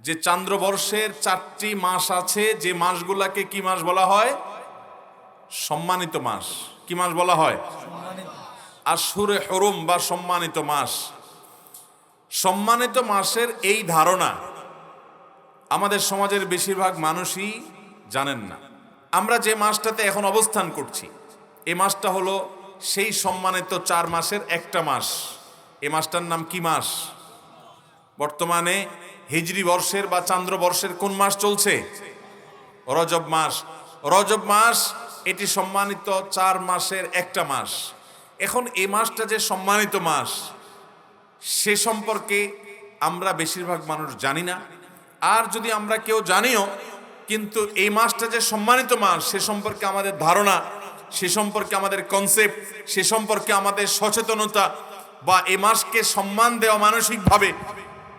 যে চান্দ্রবর্ষের চারটি মাস আছে, যে মাসগুলাকে কি মাস বলা হয়? সম্মানিত মাস। কি মাস বলা হয়? আর আশুরে হরুম বা সম্মানিত মাস। সম্মানিত মাসের এই ধারণা আমাদের সমাজের বেশিরভাগ মানুষই জানেন না। আমরা যে মাসটাতে এখন অবস্থান করছি এই মাসটা হলো সেই সম্মানিত চার মাসের একটা মাস। এ মাসটার নাম কি মাস? বর্তমানে হিজরি বর্ষের বা চান্দ্র বর্ষের কোন মাস চলছে? রজব মাস। রজব মাস, এটি সম্মানিত চার মাসের একটা মাস। এখন এই মাসটা যে সম্মানিত মাস, সে সম্পর্কে আমরা বেশিরভাগ মানুষ জানি না। আর যদি আমরা কেউ জানিও, কিন্তু এই মাসটা যে সম্মানিত মাস, সে সম্পর্কে আমাদের ধারণা, সে সম্পর্কে আমাদের কনসেপ্ট সে সম্পর্কে আমাদের সচেতনতা বা এ মাসকে সম্মান দেওয়া মানসিকভাবে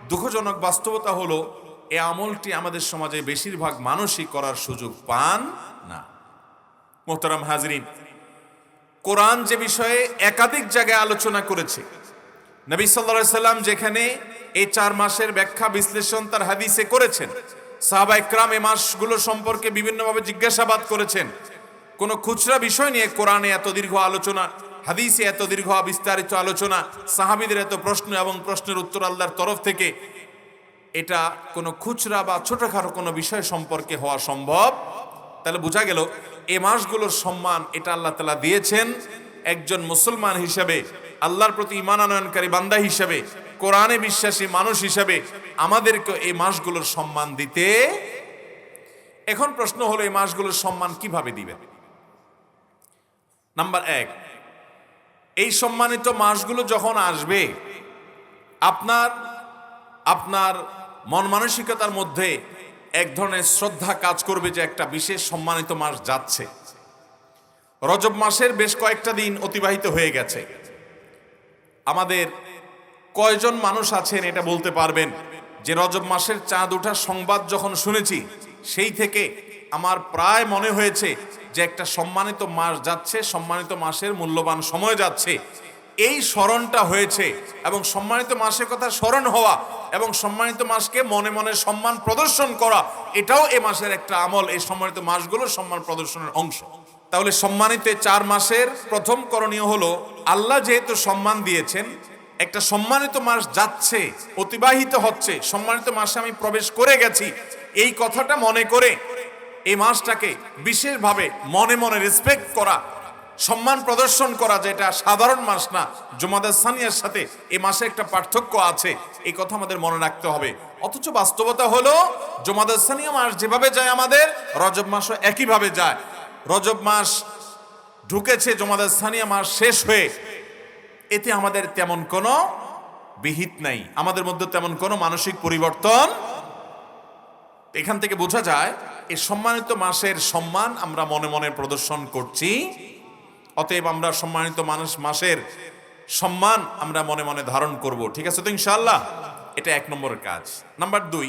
দুঃখজনক বাস্তবতা হলো, এ আমলটি আমাদের সমাজে বেশিরভাগ মানুষই করার সুযোগ পান না। মোহতারাম হাজরিন, কোরআন যে বিষয়ে একাধিক জায়গায় আলোচনা করেছে, নবী সাল্লা সাল্লাম যেখানে এই চার মাসের ব্যাখ্যা বিশ্লেষণ তার হাদিসে করেছেন, সাহাবা ইকরাম এই মাসগুলো সম্পর্কে বিভিন্নভাবে জিজ্ঞাসাবাদ করেছেন। কোনো খুচরা বিষয় নিয়ে কোরআনে এত দীর্ঘ আলোচনা হাদিসে এত দীর্ঘ বিস্তারিত আলোচনা, সাহাবিদের এত প্রশ্ন এবং প্রশ্নের উত্তর আল্লাহর তরফ থেকে, এটা কোনো খুচরা বা ছোটখাটো কোনো বিষয় সম্পর্কে হওয়া সম্ভব? তাহলে বোঝা গেল এই মাসগুলোর সম্মান এটা আল্লাহ তালা দিয়েছেন একজন মুসলমান হিসাবে, আল্লাহর প্রতি ইমান আনয়নকারী বান্দা হিসাবে, কোরআনে বিশ্বাসী মানুষ হিসাবে আমাদেরকে এই মাসগুলোর সম্মান দিতে? এখন প্রশ্ন হলো, এই মাসগুলোর সম্মান কীভাবে দিবেন? নাম্বার এক এই সম্মানিত মাসগুলো যখন আসবে, আপনার আপনার মন মানসিকতার মধ্যে এক ধরনের শ্রদ্ধা কাজ করবে যে একটা বিশেষ সম্মানিত মাস যাচ্ছে। রজব মাসের বেশ কয়েকটা দিন অতিবাহিত হয়ে গেছে। আমাদের কয়জন মানুষ আছেন এটা বলতে পারবেন যে রজব মাসের চাঁদ ওঠার সংবাদ যখন শুনেছি, সেই থেকে আমার প্রায় মনে হয়েছে যে একটা সম্মানিত মাস যাচ্ছে, সম্মানিত মাসের মূল্যবান সময় যাচ্ছে। এই স্মরণটা হয়েছে এবং সম্মানিত মাসের কথা স্মরণ হওয়া এবং সম্মানিত মাসকে মনে মনে সম্মান প্রদর্শন করা, এটাও এ মাসের একটা আমল। এই সম্মানিত মাসগুলো সম্মান প্রদর্শনের অংশ। তাহলে সম্মানিত চার মাসের প্রথম করণীয় হলো, আল্লাহ যেহেতু সম্মান দিয়েছেন, একটা সম্মানিত মাস যাচ্ছে, অতিবাহিত হচ্ছে, সম্মানিত মাসে আমি প্রবেশ করে গেছি, এই কথাটা মনে করে এই মাসটাকে বিশেষভাবে মনে মনে রেসপেক্ট করা, সম্মান প্রদর্শন করা যেটা সাধারণ মাস না জুমাদার সানিয়ার সাথে এই মাসে একটা পার্থক্য আছে, এই কথা আমাদের মনে রাখতে হবে। অথচ বাস্তবতা হলো জুমাদার সানিয়া মাস যেভাবে যায় আমাদের, রজব মাসও একইভাবে যায়। রজব মাস ঢুকেছে জমাদার সানিয়া মাস শেষ হয়ে, এতে আমাদের তেমন কোনো বিহিত নাই। আমাদের মধ্যে তেমন কোনো মানসিক পরিবর্তন, এখান থেকে বোঝা যায় এই সম্মানিত মাসের সম্মান আমরা মনে মনে প্রদর্শন করছি। অতএব আমরা সম্মানিত মানুষ, মাসের সম্মান আমরা মনে মনে ধারণ করব। ঠিক আছে তো ইনশাল্লাহ এটা এক নম্বরের কাজ। নাম্বার দুই,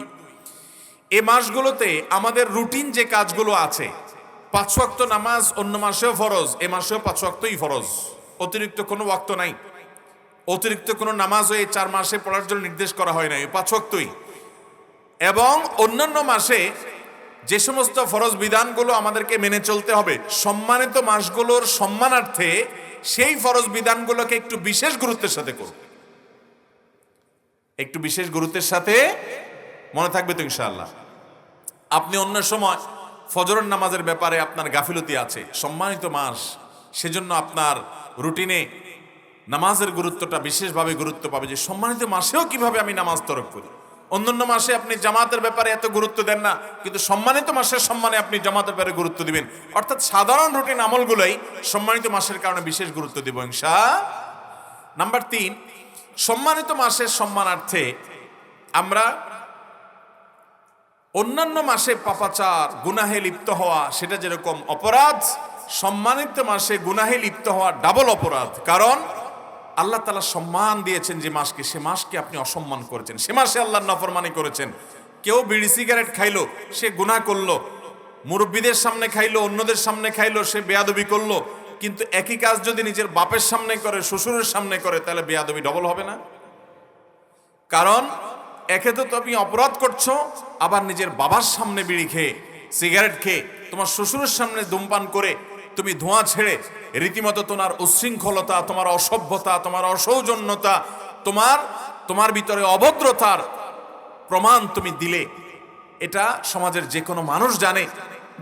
এ মাসগুলোতে আমাদের রুটিন যে কাজগুলো আছে, পাঁচ ওয়াক্ত নামাজ অন্য মাসেও ফরজ, এ মাসেও পাঁচ ওয়াক্তই ফরজ। অতিরিক্ত কোনো ওয়াক্ত নাই। অতিরিক্ত কোনো নামাজও এই চার মাসে পড়ার জন্য নির্দেশ করা হয় নাই, পাঁচ ওয়াক্তই। এবং অন্যান্য মাসে যে সমস্ত ফরজ বিধানগুলো আমাদেরকে মেনে চলতে হবে, সম্মানিত মাসগুলোর সম্মানার্থে সেই ফরজ বিধানগুলোকে একটু বিশেষ গুরুত্বের সাথে করব একটু বিশেষ গুরুত্বের সাথে মনে থাকবে তো ইনশাআল্লাহ। আপনি অন্য সময় ফজরের নামাজের ব্যাপারে আপনার গাফিলতি আছে, সম্মানিত মাস, সেজন্য আপনার রুটিনে নামাজের গুরুত্বটা বিশেষভাবে গুরুত্ব পাবে যে সম্মানিত মাসেও কীভাবে আমি নামাজ তরক করি। অন্যান্য মাসে আপনি জামাতের ব্যাপারে এত গুরুত্ব দেন না, কিন্তু সম্মানিত মাসের সম্মানে আপনি জামাতের ব্যাপারে গুরুত্ব দিবেন। অর্থাৎ সাধারণ রুটিন আমলগুলোই সম্মানিত মাসের কারণে বিশেষ গুরুত্ব দিব ইনশা নাম্বার তিন, সম্মানিত মাসের সম্মানার্থে আমরা অন্যান্য মাসে পাপাচার, গুনাহে লিপ্ত হওয়া, সেটা যেরকম অপরাধ, সম্মানিত মাসে গুনাহে লিপ্ত হওয়া ডাবল অপরাধ। কারণ আল্লাহ তালা সম্মান দিয়েছেন যে মাসকে, সে মাসকে আপনি অসম্মান করেছেন। সে মাসে আল্লাহ নফরমানি করেছেন। কেউ বিড়ি সিগারেট খাইলো, সে গুনাহ করল। মুরব্বীদের সামনে খাইলো, অন্যদের সামনে খাইলো, সে বেয়াদবি করল। কিন্তু একই কাজ যদি নিজের বাপের সামনে করে, শ্বশুরের সামনে করে, তাহলে বেয়াদবি ডবল হবে না। কারণ একে তো তুমি অপরাধ করছ, আবার নিজের বাবার সামনে বিড়ি খেয়ে, সিগারেট খেয়ে, তোমার শ্বশুরের সামনে ধূমপান করে তুমি ধোঁয়া ছেড়ে রীতিমতো তোমার উচ্ছৃঙ্খলতা তোমার অসভ্যতা, তোমার অসৌজন্যতা, তোমার তোমার ভিতরে অভদ্রতার প্রমাণ তুমি দিলে। এটা সমাজের যে কোনো মানুষ জানে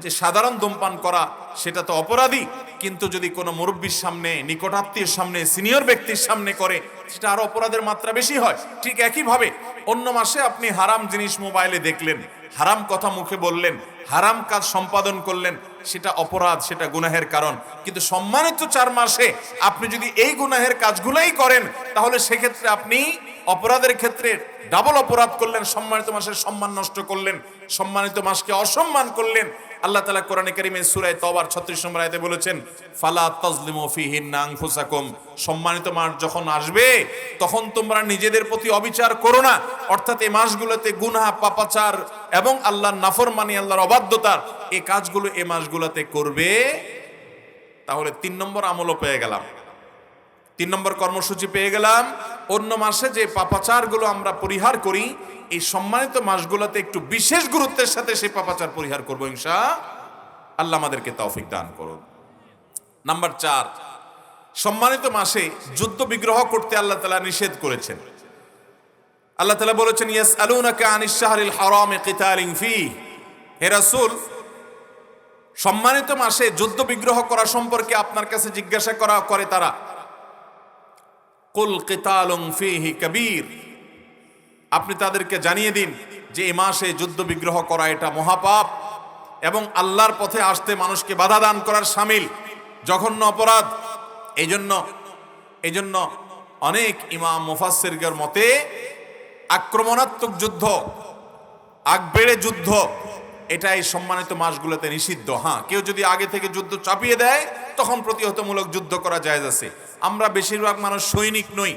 যে সাধারণ ধূমপান করা সেটা তো অপরাধী, কিন্তু যদি কোনো মুরব্বীর সামনে নিকটাত্মীয়ের সামনে, সিনিয়র ব্যক্তির সামনে করে, সেটা আরও অপরাধের মাত্রা বেশি হয়। ঠিক একইভাবে অন্য মাসে আপনি হারাম জিনিস মোবাইলে দেখলেন, হারাম কথা মুখে বললেন, হারাম কাজ সম্পাদন করলেন সেটা অপরাধ, সেটা গুনাহের কারণ। কিন্তু সম্মানিত চার মাসে আপনি যদি এই গুনাহের কাজগুলোই করেন, তাহলে সেক্ষেত্রে আপনি অপরাধের ক্ষেত্রে ডাবল অপরাধ করলেন, সম্মানিত মাসের সম্মান নষ্ট করলেন, সম্মানিত মাসকে অসম্মান করলেন আল্লাহ তালা কোরআনে কারিমে সুরায় তবার ছত্রিশ নম্বর আয়তে বলেছেন, ফালা তাজলিমু ফিহিন আনফুসাকুম। সম্মানিত মাস যখন আসবে, তখন তোমরা নিজেদের প্রতি অবিচার করো না। অর্থাৎ এই মাসগুলোতে গুনাহ, পাপাচার এবং আল্লাহর নাফরমানি, আল্লাহর অবাধ্যতার এই কাজগুলো এই মাসগুলোতে করবে। তাহলে তিন নম্বর আমলও পেয়ে গেলাম। তিন নম্বর কর্মসূচি পেয়ে গেলাম। অন্য মাসে যে পাপাচারগুলো আমরা পরিহার করি, এই সম্মানিত মাসগুলোতে একটু বিশেষ গুরুত্বের সাথে সেই পাপাচার পরিহার করব ইনশা আল্লাহ আমাদেরকে তৌফিক দান করুন। নাম্বার চার, সম্মানিত মাসে যুদ্ধ বিগ্রহ করতে আল্লাহ তালা নিষেধ করেছেন। আল্লাহ তালা বলেছেন ইয়াস আলুনাকে আনিস শাহরিল হারামে ফি হে রাসূল, সম্মানিত মাসে যুদ্ধ বিগ্রহ করা সম্পর্কে আপনার কাছে জিজ্ঞাসা করা করে তারা। কুল কিতালুং ফিহি কবির। আপনি তাদেরকে জানিয়ে দিন যে এই মাসে যুদ্ধ বিগ্রহ করা এটা মহাপাপ এবং আল্লাহর পথে আসতে মানুষকে বাধা দান করার সামিল, জঘন্য অপরাধ। এই জন্য এই জন্য অনেক ইমাম মুফাসসিরগের মতে আক্রমণাত্মক যুদ্ধ আগবেড়ে যুদ্ধ এটা এই সম্মানিত মাসগুলোতে নিষিদ্ধ। হ্যাঁ কেউ যদি আগে থেকে যুদ্ধ চাপিয়ে দেয়, তখন প্রতিহতমূলক যুদ্ধ করা যায় আছে। আমরা বেশিরভাগ মানুষ সৈনিক নই।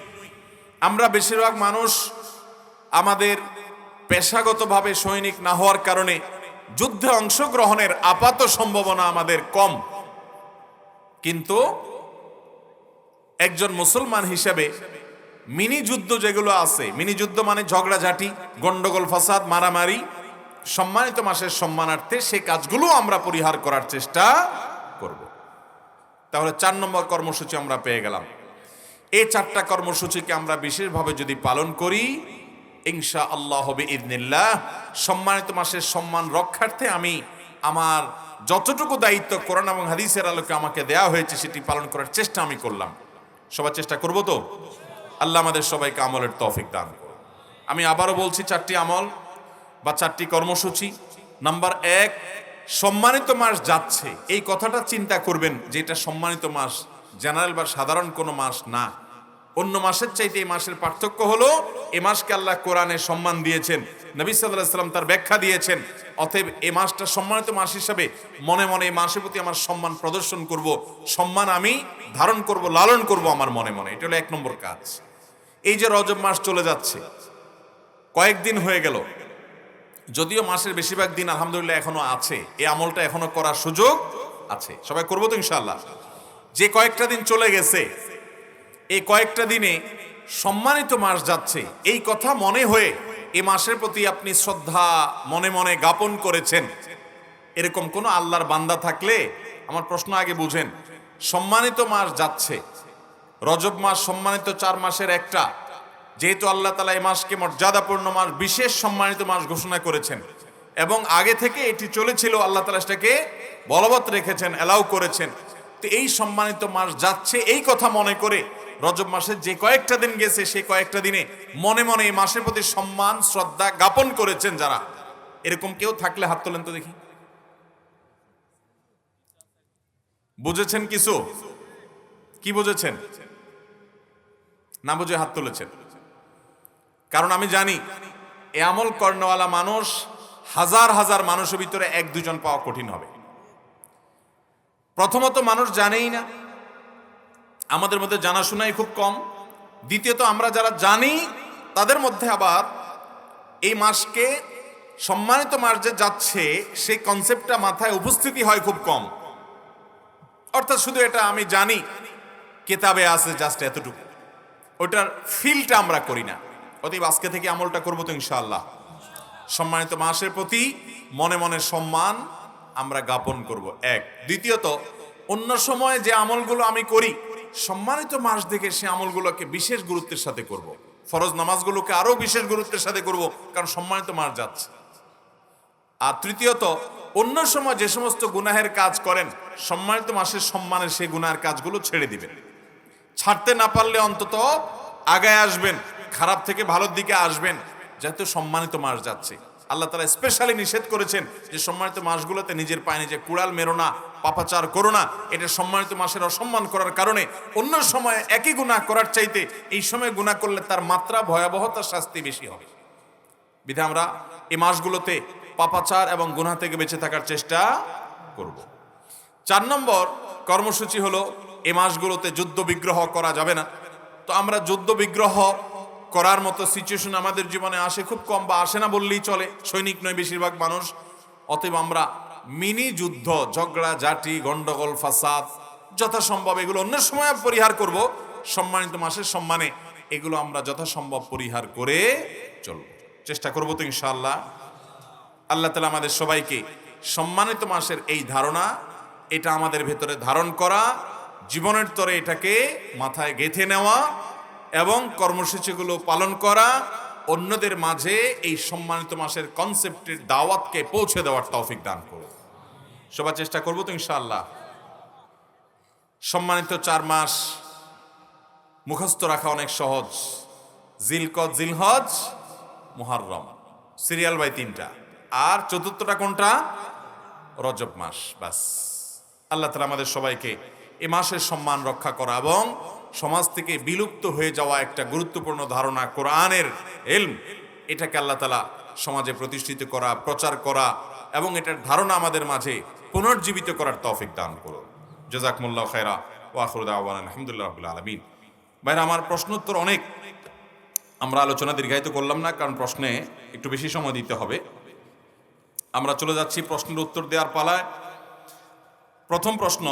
আমরা বেশিরভাগ মানুষ আমাদের পেশাগতভাবে সৈনিক না হওয়ার কারণে যুদ্ধে অংশগ্রহণের আপাত সম্ভাবনা আমাদের কম। কিন্তু একজন মুসলমান হিসেবে মিনি যুদ্ধ যেগুলো আছে, মিনি যুদ্ধ মানে ঝগড়াঝাটি, গন্ডগোল, ফাসাদ, মারামারি, সম্মানিত মাসের সম্মানার্থে সে কাজগুলো আমরা পরিহার করার চেষ্টা তাহলে চার নম্বর কর্মসূচি আমরা পেয়ে গেলাম। এই চারটা কর্মসূচিকে আমরা বিশেষভাবে যদি পালন করি ইনশা আল্লাহ হবে ইদনিল্লাহ সম্মানিত মাসের সম্মান রক্ষার্থে আমি আমার যতটুকু দায়িত্ব কোরআন এবং হাদিসের আলোকে আমাকে দেয়া হয়েছে সেটি পালন করার চেষ্টা আমি করলাম। সবার চেষ্টা করব তো? আল্লাহ আমাদের সবাইকে আমলের তৌফিক দান আমি আবারও বলছি চারটি আমল বা চারটি কর্মসূচি। নাম্বার এক সম্মানিত মাস যাচ্ছে। এই কথাটা চিন্তা করবেন যে এটা সম্মানিত মাস। জেনারেল বা সাধারণ কোনো মাস না। অন্য মাসের চাইতে এই মাসের পার্থক্য হলো, এ মাসকে আল্লাহ কোরআনে সম্মান দিয়েছেন। নবী সাল্লাহ সাল্লাম তার ব্যাখ্যা দিয়েছেন। অতএব এ মাসটা সম্মানিত মাস হিসাবে মনে মনে এই মাসের প্রতি আমার সম্মান প্রদর্শন করব, সম্মান আমি ধারণ করব, লালন করব আমার মনে মনে। এটা হলো এক নম্বর কাজ। এই যে রজব মাস চলে যাচ্ছে, কয়েকদিন হয়ে গেল যদিও মাসের বেশিরভাগ দিন আলহামদুলিল্লাহ এখনও আছে, এই আমলটা এখনও করার সুযোগ আছে। সবাই করব তো ইনশাল্লাহ যে কয়েকটা দিন চলে গেছে, এই কয়েকটা দিনে সম্মানিত মাস যাচ্ছে। এই কথা মনে হয়ে এ মাসের প্রতি আপনি শ্রদ্ধা মনে মনে জ্ঞাপন করেছেন। এরকম কোনো আল্লাহর বান্দা থাকলে আমার প্রশ্ন আগে বুঝেন। সম্মানিত মাস যাচ্ছে, রজব মাস সম্মানিত চার মাসের একটা। যেহেতু আল্লাহ তালা এই মাসকে মর্যাদাপূর্ণ মাস, বিশেষ সম্মানিত মাস ঘোষণা করেছেন। এবং আগে থেকে এটি চলেছিল, আল্লাহ তালা সেটাকে বলবৎ রেখেছেন, অ্যালাউ করেছেন। তো এই সম্মানিত মাস যাচ্ছে এই কথা মনে করে রজব মাসের যে কয়েকটা দিন গেছে, সেই কয়েকটা দিনে মনে মনে এই মাসের প্রতি সম্মান, শ্রদ্ধা জ্ঞাপন করেছেন যারা। এরকম কেউ থাকলে হাত তোলেন তো দেখি। বুঝেছেন কিছু? কি বুঝেছেন? না বুঝে হাত তুলেছেন। কারণ আমি জানি, এ আমল কর্ণওয়ালা মানুষ হাজার হাজার মানুষের ভিতরে এক দুজন পাওয়া কঠিন হবে। প্রথমত মানুষ জানেই না। আমাদের মধ্যে জানাশোনাই খুব কম। দ্বিতীয়ত আমরা যারা জানি, তাদের মধ্যে আবার এই মাসকে সম্মানিত মাস যে যাচ্ছে, সেই কনসেপ্টটা মাথায় উপস্থিতি হয় খুব কম। অর্থাৎ শুধু এটা আমি জানি, কেতাবে আছে জাস্ট এতটুকু। ওটার ফিলটা আমরা করি না। অতএব আজকে থেকে আমলটা করব তো ইনশাআল্লাহ। সম্মানিত মাসের প্রতি মনে মনে সম্মান আমরা জ্ঞাপন করব। এক। দ্বিতীয়ত, অন্য সময় যে আমলগুলো আমি করি, সম্মানিত মাস দেখে সে আমলগুলোকে বিশেষ গুরুত্বের সাথে করব। ফরজ নামাজগুলোকে আরও বিশেষ গুরুত্বের সাথে করব, কারণ সম্মানিত মাস যাচ্ছে। আর তৃতীয়ত, অন্য সময় যে সমস্ত গুনাহের কাজ করেন, সম্মানিত মাসের সম্মানে সেই গুনাহের কাজগুলো ছেড়ে দিবেন। ছাড়তে না পারলে অন্তত আগায় আসবেন। খারাপ থেকে ভালোর দিকে আসবেন, যেহেতু সম্মানিত মাস যাচ্ছে। আল্লাহ তালা স্পেশালি নিষেধ করেছেন যে সম্মানিত মাসগুলোতে নিজের পায়ে নিজে কুড়াল মেরো না, পাপাচার করো না। এটা সম্মানিত মাসের অসম্মান করার কারণে অন্য সময় একই গুনাহ করার চাইতে এই সময় গুণা করলে তার মাত্রা ভয়াবহতার শাস্তি বেশি হবে। বিধে আমরা এই মাসগুলোতে পাপাচার এবং গুণা থেকে বেঁচে থাকার চেষ্টা করব। চার নম্বর কর্মসূচি হলো, এই মাসগুলোতে যুদ্ধ বিগ্রহ করা যাবে না। তো আমরা যুদ্ধ বিগ্রহ করার মতো সিচুয়েশন আমাদের জীবনে আসে, খুব কম বা আসে না বললেই চলে। সৈনিক নয় বেশিরভাগ মানুষ। অতএব আমরা মিনি যুদ্ধ, ঝগড়া, জাটি, গন্ডগোল, ফাসাদ, যথাসম্ভব এগুলো অন্য সময় পরিহার করব। সম্মানিত মাসের সম্মানে এগুলো আমরা যথাসম্ভব পরিহার করে চলব। চেষ্টা করব তো ইনশাআল্লাহ। আল্লাহ তালা আমাদের সবাইকে সম্মানিত মাসের এই ধারণা, এটা আমাদের ভেতরে ধারণ করা, জীবনের তরে এটাকে মাথায় গেঁথে নেওয়া এবং কর্মসূচিগুলো পালন করা, অন্যদের মাঝে এই সম্মানিত মাসের কনসেপ্টের দাওয়াতকে পৌঁছে দেওয়ার তৌফিক দান করো সবার চেষ্টা করব তো ইনশাআল্লাহ। সম্মানিত চার মাস মুখস্থ রাখা অনেক সহজ। জিলকদ জিলহজ, মুহাররম। সিরিয়াল বাই তিনটা। আর চতুর্থটা কোনটা? রজব মাস বাস আল্লাহ তালা আমাদের সবাইকে এ মাসের সম্মান রক্ষা করা এবং সমাজ থেকে বিলুপ্ত হয়ে যাওয়া একটা গুরুত্বপূর্ণ ধারণা, কোরআনের এলম। এটাকে আল্লাহ তালা সমাজে প্রতিষ্ঠিত করা, প্রচার করা এবং এটার ধারণা আমাদের মাঝে পুনর্জীবিত করার তৌফিক দান করুন। জাজাকমুল্লাহ খেরা ওয়াখরুদা আওয়ান আলহামদুলিল্লাহ রাবুল আলমিন। বাইরে আমার প্রশ্নোত্তর অনেক। আমরা আলোচনা দীর্ঘায়িত করলাম না, কারণ প্রশ্নে একটু বেশি সময় দিতে হবে। আমরা চলে যাচ্ছি প্রশ্নের উত্তর দেওয়ার পালায়। প্রথম প্রশ্ন